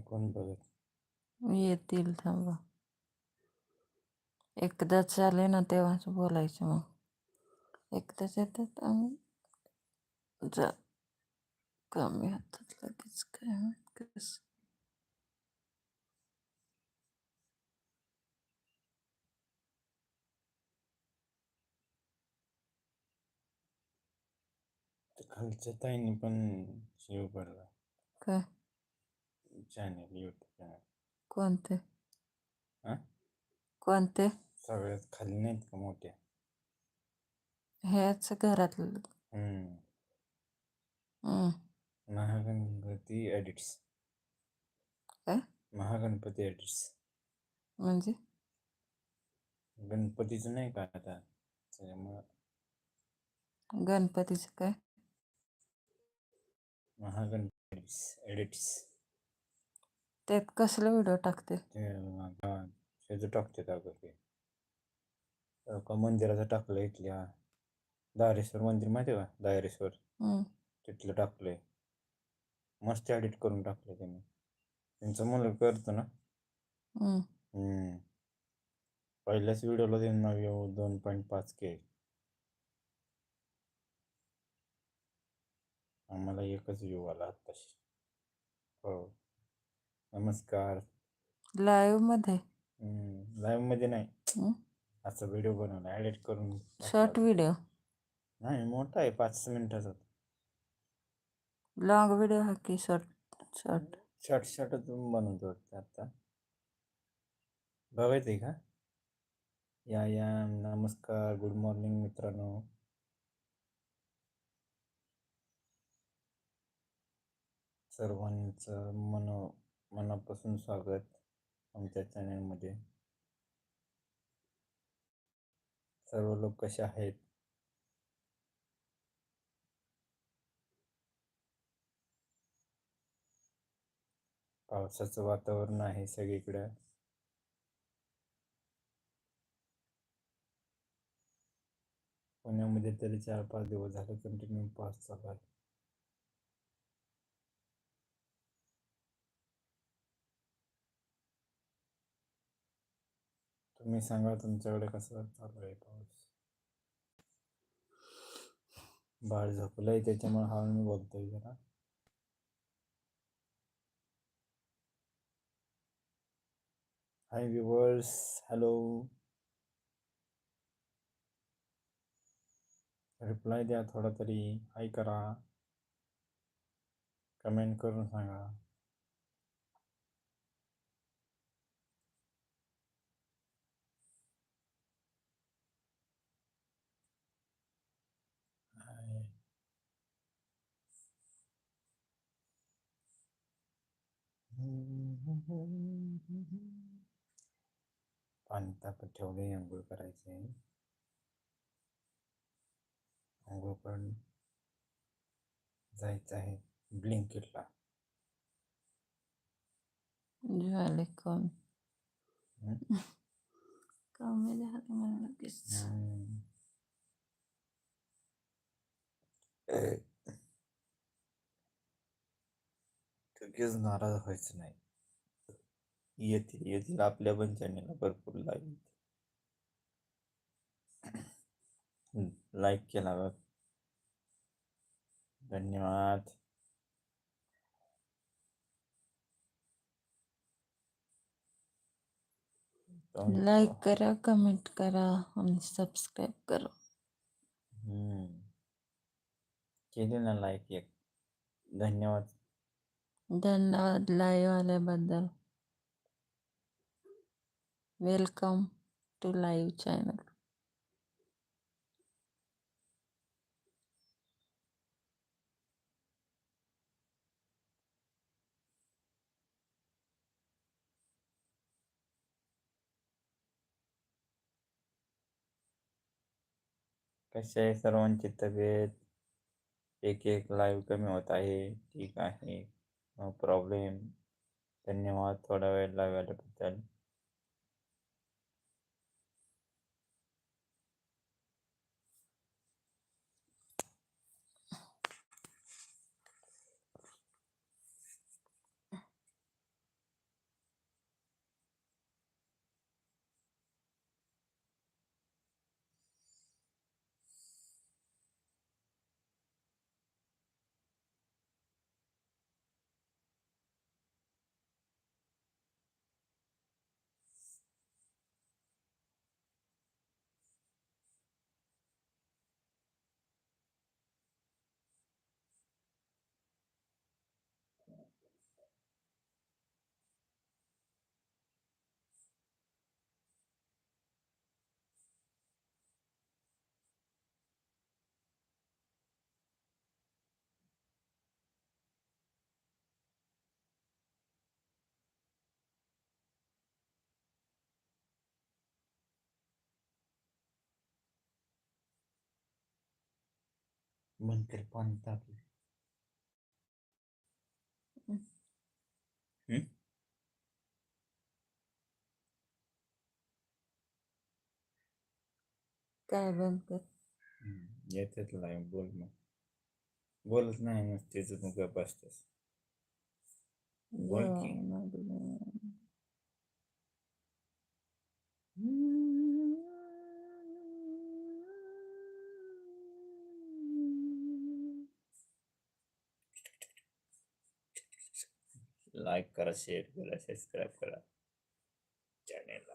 नाही कोण बघत येतील थांबा। एकदाच आले ना तेव्हाच बोलायचं मग. एकदाच येतात आणि जा. कमी होतात लगेच काय कसं. ते खालच्या ताईने पण शिव पडला. काय? चॅनेल युट्यूब चॅनल कोणते हा कोणते सगळ्यात खाली नाहीत का मोठ्या हेच घरातलं हम्म हम्म. महागणपती एडिट्स काय महागणपती एडिट्स म्हणजे गणपतीचं नाही का आता त्याच्यामुळं गणपतीचं काय महागणपती एडिट्स एडिट्स त्यात कसलं व्हिडिओ टाकते त्याचं टाकते अगं ते. का मंदिराचं टाकलं इथल्या. दारेश्वर मंदिर माहिती का? दारेश्वर. तिथलं टाकलंय. मस्त एडिट करून टाकलं त्यांनी. त्यांचं मुलं करतो ना. हम्म. पहिल्याच व्हिडिओला त्यांना व्यू दोन पॉईंट पाच के आम्हाला एकच व्ह्यू आला आत्ताशी. हो. नमस्कार. लाईव्हमध्ये लाईव्हमध्ये नाही. असं व्हिडिओ बनवला एडिट करून शॉर्ट. व्हिडिओ? नाही मोठा आहे पाच मिनिटाचा. लॉंग व्हिडिओ हा की शॉर्ट शॉर्ट? शॉर्ट शॉर्टच बनवतो वाटतं आता. बघायचं आहे का? या या नमस्कार गुड मॉर्निंग मित्रांनो. सर्वांचं मनो मनापासून स्वागत आमच्या चॅनलमध्ये. सर्व लोक कसे आहेत? पावसाचं वातावरण आहे सगळीकडं. पुण्यामध्ये तरी चार पाच दिवस झाले कंटिन्यू पाऊस चालू आहे. तुम्ही सांगा तुमच्याकडे कसं चालू आहे पाऊस? बाळ झोपलंय त्याच्यामुळे हा मी बोलतोय जरा. हाय व्ह्युअर्स हॅलो रिप्लाय द्या थोडा तरी हाय करा. कमेंट करून सांगा. पाणी तापत ठेवले आंघोळ करायचे आंघोळ करून जायचं आहे ब्लिंकेटला झाले कमी. कमी झालं म्हणून. लगेच नाराज़ व्हायचं नाही येतील येतील. आपल्या भरपूर लाईक लाईक केला बघ. धन्यवाद. लाईक करा कमेंट करा आणि सबस्क्राईब करा. हम्म. केली ना लाईक एक. धन्यवाद. धन्यवाद लाईव्ह आल्याबद्दल. वेलकम टू लाईव्ह चॅनल कशी आहे सर्वांची तब्येत? एक एक लाईव्ह कमी होत आहे ठीक आहे नो प्रॉब्लेम। धन्यवाद थोडा वेळ live Mâncărpantabil. Hmm? Care bâncăr? Я тут лайм больно. Болт знаю, но ты тут много бастас. Болки. Да, like करा शेअर करा सबस्क्राईब करा चॅनेलला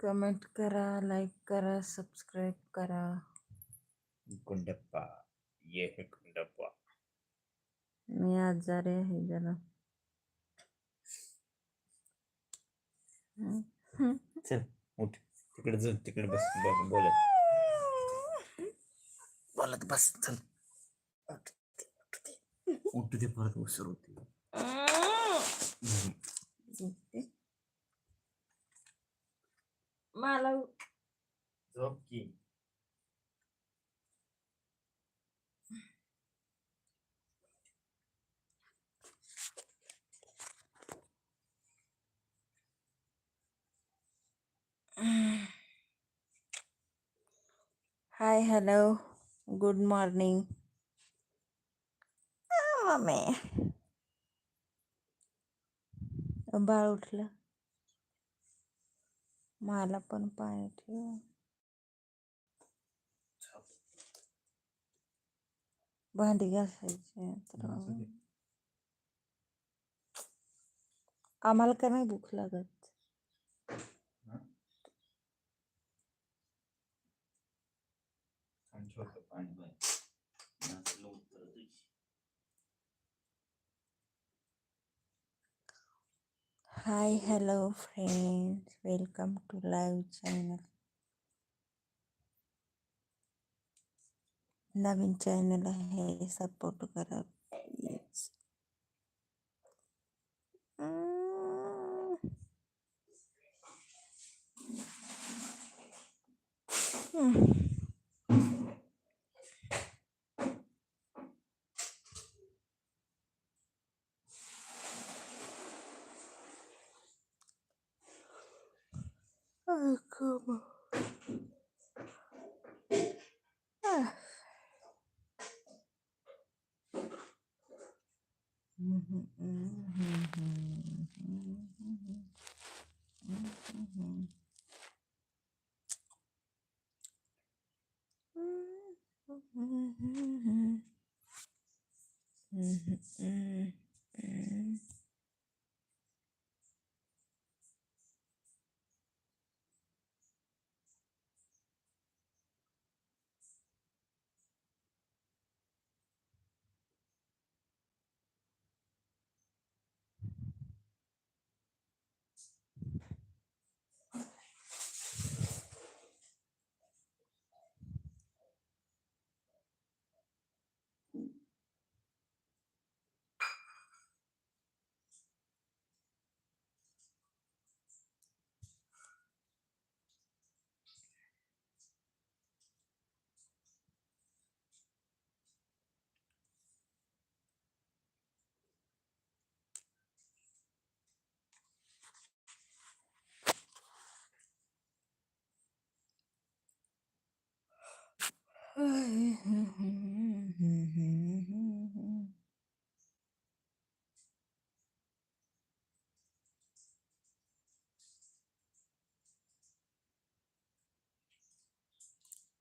कमेंट करा लाईक करा सबस्क्राईब करा गुंडप्पा ये है गुंडप्पा मी आजारी आहे जरा हम्म. चल उठ तिकडे चल तिकडे बस बोलत बोलत बस चल उठ उठ ते. उठ ते परत उसर होते mà lâu dốt Hi, hello, good morning. Ah, mẹ. बाळ उठलं. मला पण पाणी ठेव. भांडी घासायची तर. आम्हाला का नाही भूक लागत. hi hello friends welcome to live channel Naveen channel आहे सपोर्ट करा please Oh, Mm-hmm. Mm-hmm. mm-hmm.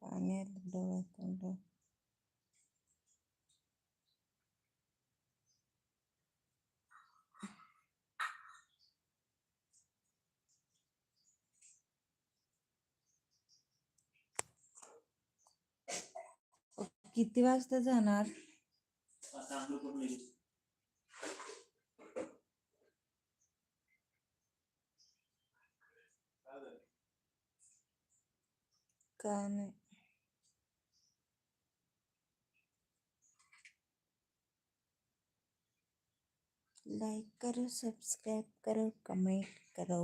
Pamela, doa, doa. किती वाजता जाणार? का नाही. लाइक करो सब्सक्राइब करो कमेंट करो.